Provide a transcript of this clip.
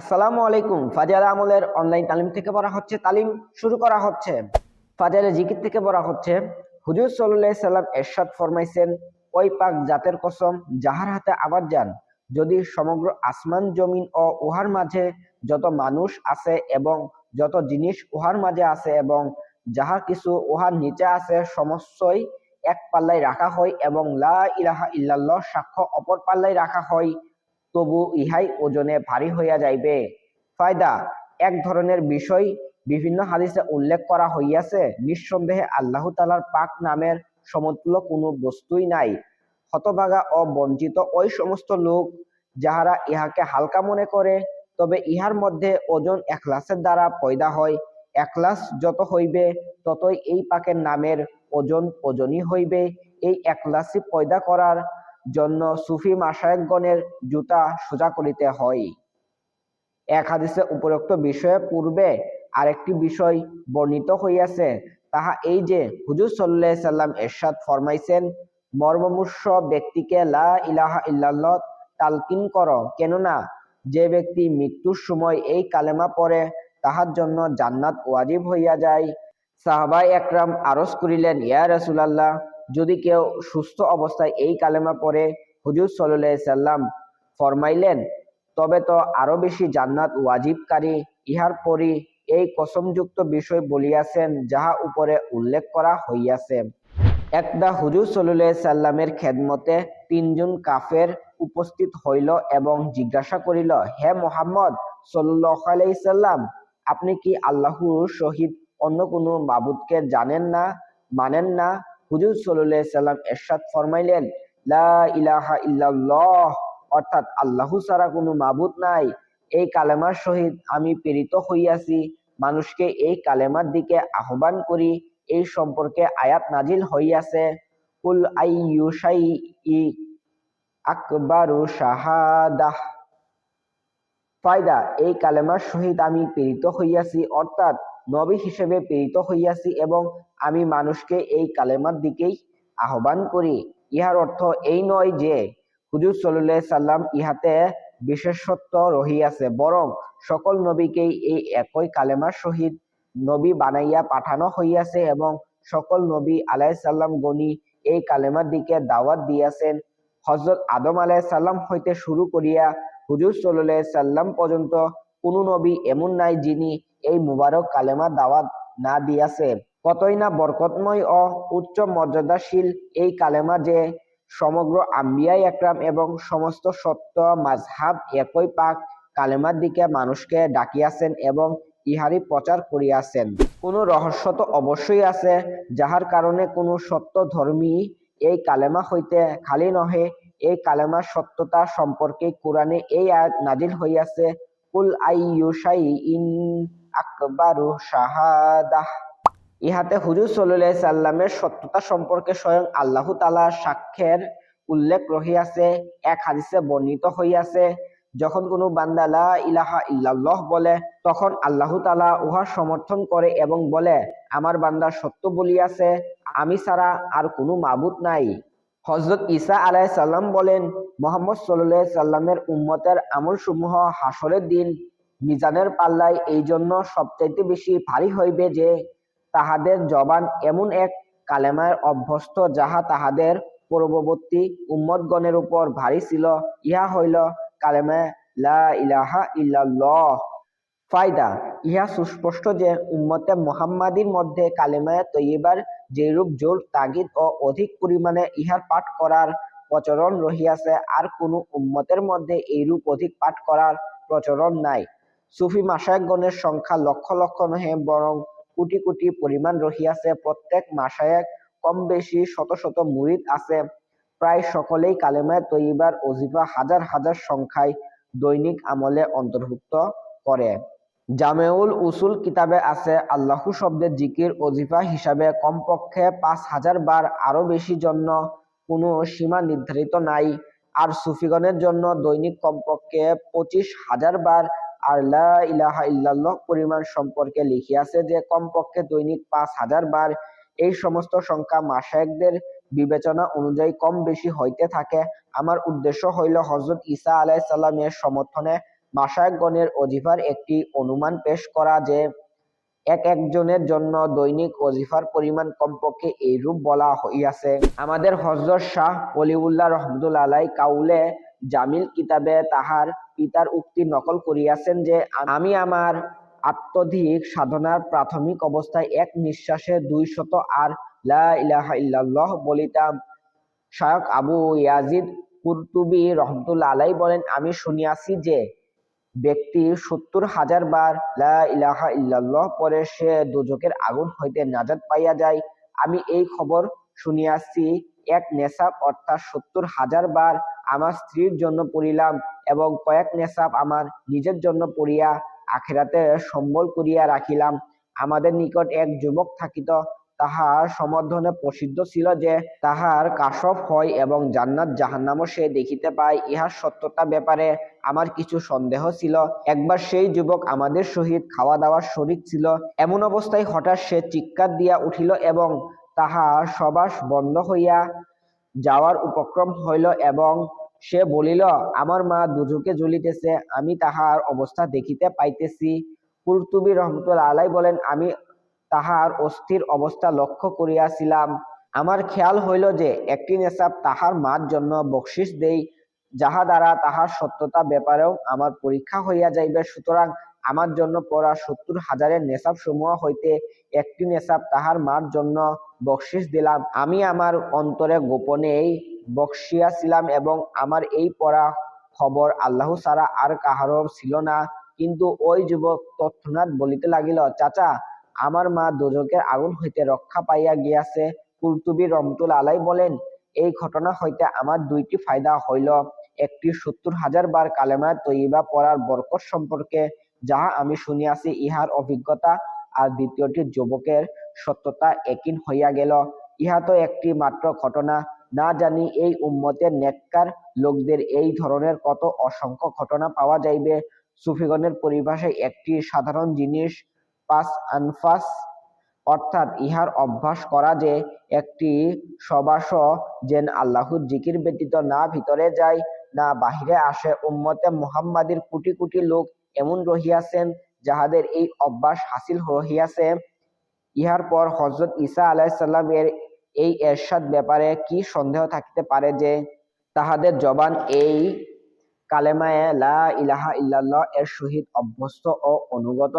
আসসালামু আলাইকুম। ফাজাল আমলের অনলাইন তালিম থেকে পড়া হচ্ছে, তালিম শুরু করা হচ্ছে। ফাজালে জিকির থেকে পড়া হচ্ছে। হুজুর সাল্লাহ সাল্লাম এরশাদ ফরমাইছেন, ওই পাক জাতের কসম, যাহার হাতে আবার যান, যদি সমগ্র আসমান, জমিন ও উহার মাঝে যত মানুষ আছে এবং যত জিনিস উহার মাঝে আছে এবং যাহা কিছু উহার নিচে আছে, সমস্তই এক পাল্লায় রাখা হয় এবং লা ইলাহা ইল্লাল্লাহ সাক্ষ্য অপর পাল্লায় রাখা হয় তবু ইহাই ওজনে ভারী হইয়া যাইবে। ফায়দা, এক ধরনের বিষয় বিভিন্ন হাদিসে উল্লেখ করা হইয়াছে, নিঃসন্দেহে আল্লাহ তালার পাক নামের সমতুল্য কোনো বস্তুই নাই। হতভাগা ও বঞ্চিত ওই সমস্ত লোক যাহারা ইহাকে হালকা মনে করে, তবে ইহার মধ্যে ওজন এখলাসের দ্বারা পয়দা হয়। এখলাস যত হইবে, ততই এই পাকের নামের ওজন ওজনই হইবে। এই এখলাসি পয়দা করার জন্য সুফি মাসায়কগণের জুতা সোজা করিতে হয়। এক হাদিসে উপরোক্ত বিষয়ে পূর্বে আরেকটি বিষয় বর্ণিত হইয়াছে, তাহা এই যে হুজুর সাল্লাহ সাল্লাম এরশাদ ফরমাইছেন, মর্মমূর্ষ ব্যক্তিকে লা ইলাহা ইল্লাল্লাহ তালকিন কর, কেননা যে ব্যক্তি মৃত্যুর সময় এই কালেমা পড়ে, তাহার জন্য জান্নাত ওয়াজিব হইয়া যায়। সাহাবাই একরাম আরজ করিলেন, ইয়া রাসূলুল্লাহ যদি কেউ সুস্থ অবস্থায় এই কালেমা পড়ে, হুজুর সাল্লাহ সাল্লাম ফরমাইলেন, তবে তো আরও বেশি জান্নাত ওয়াজিবকারী, ইহার পরই এই কসমযুক্ত বিষয় বলিয়াছেন, যাহা উপরে উল্লেখ করা হইয়াছে। একদা হুজুর সাল্লাহ সাল্লামের খেদমতে তিনজন কাফের উপস্থিত হইল এবং জিজ্ঞাসা করিল, হে মোহাম্মদ সাল্লাহ সাল্লাম, আপনি কি আল্লাহর সহিত অন্য কোনো মাবুদকে জানেন না, মানেন না? হুজুর সাল্লাহ সাল্লাম এরশাদ ফরমাইলেন, লা ইলাহা ইল্লাল্লাহ অর্থাৎ আল্লাহ ছাড়া কোনো মাবুদ নাই। এই কালেমার সহিত আমি প্রেরিত হইয়াছি। মানুষকে এই কালেমার দিকে আহ্বান করি। এই সম্পর্কে আয়াত নাজিল হইয়াছে। কুল আইয়ুশাই আকবারু শাহাদাহ ফায়দা, এই কালেমার সহিত আমি প্রেরিত হইয়াছি। অর্থাৎ নবী হিসেবে প্রেরিত হইয়াছি এবং আমি মানুষকে এই কালেমার দিকেই আহ্বান করি। ইহার অর্থ এই নয় যে হুজুর সাল্লাহ সাল্লাম ইহাতে বিশেষত্ব রহিয়াছে, বরং সকল নবীকেই এই একই কালেমার সহিত নবী বানাইয়া পাঠানো হইয়াছে এবং সকল নবী আলাই সাল্লাম গণি এই কালেমার দিকে দাওয়াত দিয়াছেন। হজরত আদম আলাই সাল্লাম হইতে শুরু করিয়া হুজুর সাল্লাহ সাল্লাম পর্যন্ত কোনো নবী এমন নাই যিনি এই মুবারক কালেমা দাওয়াত না দিয়াছে। কতই না বরকতময় ও উচ্চ মর্যাদাশীল এই কালেমা যে সমগ্র আম্বিয়াই একরাম এবং সমস্ত সত্য মাঝহাব একই পাক কালেমার দিকে মানুষকে ডাকিয়াছেন এবং ইহারি প্রচার করিয়াছেন। কোনো রহস্য তো অবশ্যই আছে, যাহার কারণে কোনো সত্য ধর্মী এই কালেমা হইতে খালি নহে, এই কালেমার সত্যতা সম্পর্কে কোরআনে এই আয়াত নাজিল হইয়াছে, কুল আইয়ুশাই ইন আকবারু শাহাদাহ ইহাতে হুজুর সাল্লাহ সাল্লামের সত্যতা সম্পর্কে স্বয়ং আল্লাহ তালা সাক্ষ্যের উল্লেখ রহিয়াছে, এক হাদিসে বর্ণিত হইয়াছে, যখন কোনো বান্দা লা ইলাহা ইল্লাল্লাহ বলে, তখন আল্লাহ তালা উহার সমর্থন করে এবং বলে, আমার বান্দা সত্য বলিয়াছে, আমি ছাড়া আর কোনো মাবুদ নাই। হজরত ঈসা আলাই সাল্লাম বলেন, মোহাম্মদ সাল্লাহ সাল্লামের উম্মতের আমল সমূহ হাসরের দিন মিজানের পাল্লায় এই জন্য সবচাইতে বেশি ভারী হইবে যে তাহাদের জবান এমন এক কালেমায় অভ্যস্ত যাহা তাহাদের পূর্ববর্তী উম্মতগণের উপর ভারী ছিল। ইহা হইল কালেমা লা ইলাহা ইল্লাল্লাহ। ফায়দা, ইহা সুস্পষ্ট যে উম্মতে মোহাম্মাদির মধ্যে কালেমায় তৈবার যেরূপ জোর, তাগিদ ও অধিক পরিমাণে ইহার পাঠ করার প্রচলন রহিয়াছে, আর কোনো উম্মতের মধ্যে এইরূপ অধিক পাঠ করার প্রচলন নাই। সুফি মাসায়কগণের সংখ্যা লক্ষ লক্ষ নহে, বরং কোটি কোটি পরিমাণ রহিয়াছে। প্রত্যেক মাসায়েক কম বেশি শত শত মুরিদ আছে। প্রায় সকলেই কালেমায় তৈবার অজিফা হাজার হাজার সংখ্যায় দৈনিক আমলে অন্তর্ভুক্ত করে। জামেউল উসুল কিতাবে আছে, আল্লাহু শব্দের জিকির অজিফা হিসাবে কমপক্ষে পাঁচ হাজার বার আরও বেশি জন্য কোনো সীমা নির্ধারিত নাই। আর সুফিগণের জন্য দৈনিক কমপক্ষে পঁচিশ হাজার বার আর ইলাহা ইল্লাল্লাহ পরিমাণ সম্পর্কে লিখিয়াছে যে, কমপক্ষে দৈনিক পাঁচ হাজার বার এই সমস্ত সংখ্যা মাসায়কদের বিবেচনা অনুযায়ী কম বেশি হইতে থাকে। আমার উদ্দেশ্য হইল হজরত ঈসা আলাই সাল্লামের সমর্থনে মাসায়কগণের অজিফার একটি অনুমান পেশ করা যে, এক একজনের জন্য দৈনিক অজিফার পরিমাণ কমপক্ষে এইরূপ বলা হইয়াছে। আমাদের হজরত শাহ অলিউল্লাহ রহমতুল্লাহ আলাই কাউলে জামিল কিতাবে তাহার পিতার উক্তি নকল করিয়াছেন যে, আমি আমার আত্মধিক সাধনার প্রাথমিক অবস্থায় এক নিঃশ্বাসে দুই শত আর লা ইলাহা ইল্লাল্লাহ বলিতাম। শায়ক আবু ইয়াজিদ কুরতুবি রহমতুল্লাহ আলাই বলেন, আমি শুনিয়াছি যে ব্যক্তি সত্তর হাজার বার ইলাহা ইল্লাল্লাহ পরে সে দুজকের আগুন হইতে নাজাদ পাইয়া যায়। আমি এই খবর শুনিয়াছি, এক নেশাব অর্থাৎ সত্তর হাজার বার আমার স্ত্রীর জন্য পড়িলাম এবং কয়েক নেশাব আমার নিজের জন্য পড়িয়া আখেরাতে সম্বল করিয়া রাখিলাম। আমাদের নিকট এক যুবক থাকিত, তাহার সমর্থনে প্রসিদ্ধ ছিল যে তাহার কাশফ হয় এবং জান্নাত জাহান্নামও সে দেখিতে পায়। ইহার সত্যতা ব্যাপারে আমার কিছু সন্দেহ ছিল। একবার সেই যুবক আমাদের সহিত খাওয়া দাওয়ার শরিক ছিল। এমন অবস্থায় হঠাৎ সে চিৎকার দিয়া উঠিল এবং তাহার সবাস বন্ধ হইয়া যাওয়ার উপক্রম হইল এবং সে বলিল, আমার মা দুজকে জ্বলিতেছে, আমি তাহার অবস্থা দেখিতে পাইতেছি। কুরতুবি রহমতুল্লাহ আলাই বলেন, আমি তাহার অস্থির অবস্থা লক্ষ্য করিয়াছিলাম। আমার খেয়াল হইল যে একটি নেশাব তাহার মার জন্য বকশিস দেই, যাহা দ্বারা তাহার সত্যতা ব্যাপারেও আমার পরীক্ষা হইয়া যাইবে। সুতরাং আমার জন্য পড়া সত্তর হাজারের নেশাব সমূহ হইতে একটি নেশাব তাহার মার জন্য বকশিস দিলাম। আমি আমার অন্তরে গোপনে গোপনেই বকশিয়াছিলাম এবং আমার এই পড়া খবর আল্লাহ ছাড়া আর কাহারও ছিল না। কিন্তু ওই যুবক তৎক্ষণাৎ বলিতে লাগিল, চাচা, আমার মা দোজকের আগুন হইতে রক্ষা পাইয়া গিয়াছে। কুলতুবি রমতুল আলাই বলেন, এই ঘটনা হইতে আমার দুইটি ফায়দা হইল। একটি সত্তর হাজার বার কালেমায় তৈবা পড়ার বরকত সম্পর্কে যাহা আমি শুনিয়াছি, ইহার অভিজ্ঞতা আর দ্বিতীয়টি যুবকের সত্যতা একিন হইয়া গেল। ইহা তো একটি মাত্র ঘটনা। না জানি এই উম্মতের নেককার লোকদের এই ধরনের কত অসংখ্য ঘটনা পাওয়া যাইবে। সুফিগণের পরিভাষায় একটি সাধারণ জিনিস পাস আনফাস, অর্থাৎ ইহার অভ্যাস করা যে একটি সবাস যেন আল্লাহর জিকির ব্যতীত না ভিতরে যায়, না বাহিরে আসে। উম্মতে মুহাম্মাদির কোটি কোটি লোক এমন রহিয়াছেন যাহাদের এই অভ্যাস হাসিল রহিয়াছে। ইহার পর হজরত ঈসা আলাইসাল্লাম এর এই এরশাদ ব্যাপারে কি সন্দেহ থাকিতে পারে যে তাহাদের জবান এই কালেমায় লা ইলাহা ইল্লাল্লাহ এর সহিত অভ্যস্ত ও অনুগত?